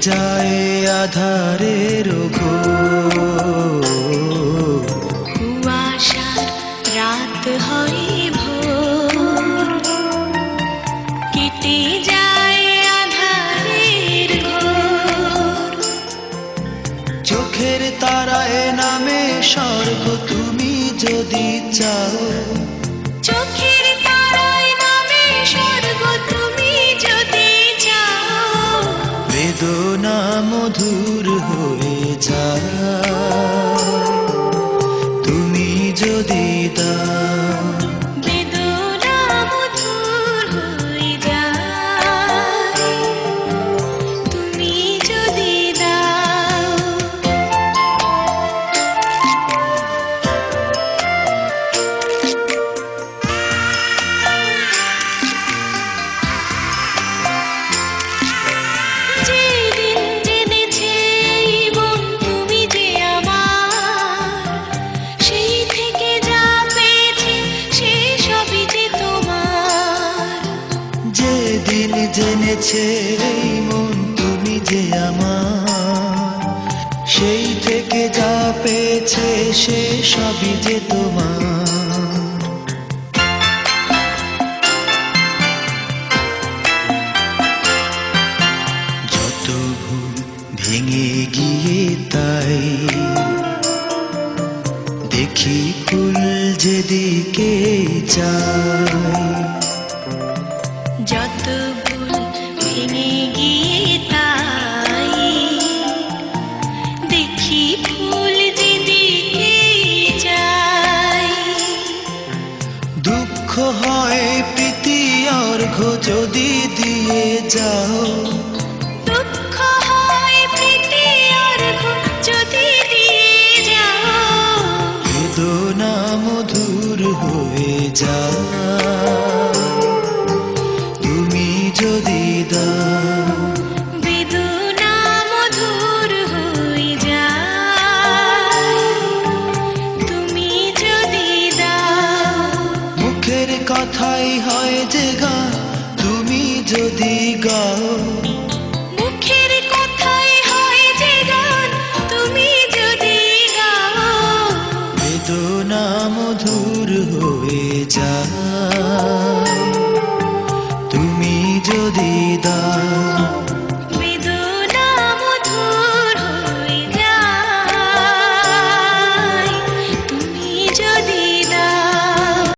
যায় আধারের কুয়াশার যায় চোখের তারায় নামে স্বর্গ তুমি যদি চাও যেদিন জেনেছে এই মন তুমি যে আমার। সেই থেকে যা পেয়েছে সে সবই যে তোমার। যত ভেঙে গিয়ে তাই দেখি ফুল যেদিকে চাই যদি দিয়ে যাও। দুঃখ হয় প্রীতি অর্ঘ যদি দিয়ে যাও। বেদনা মধুর হয়ে যায় গাও মুখের কথাই হয় যে গান তুমি যদি গাও। বেদনা মধুর হয়ে যায়।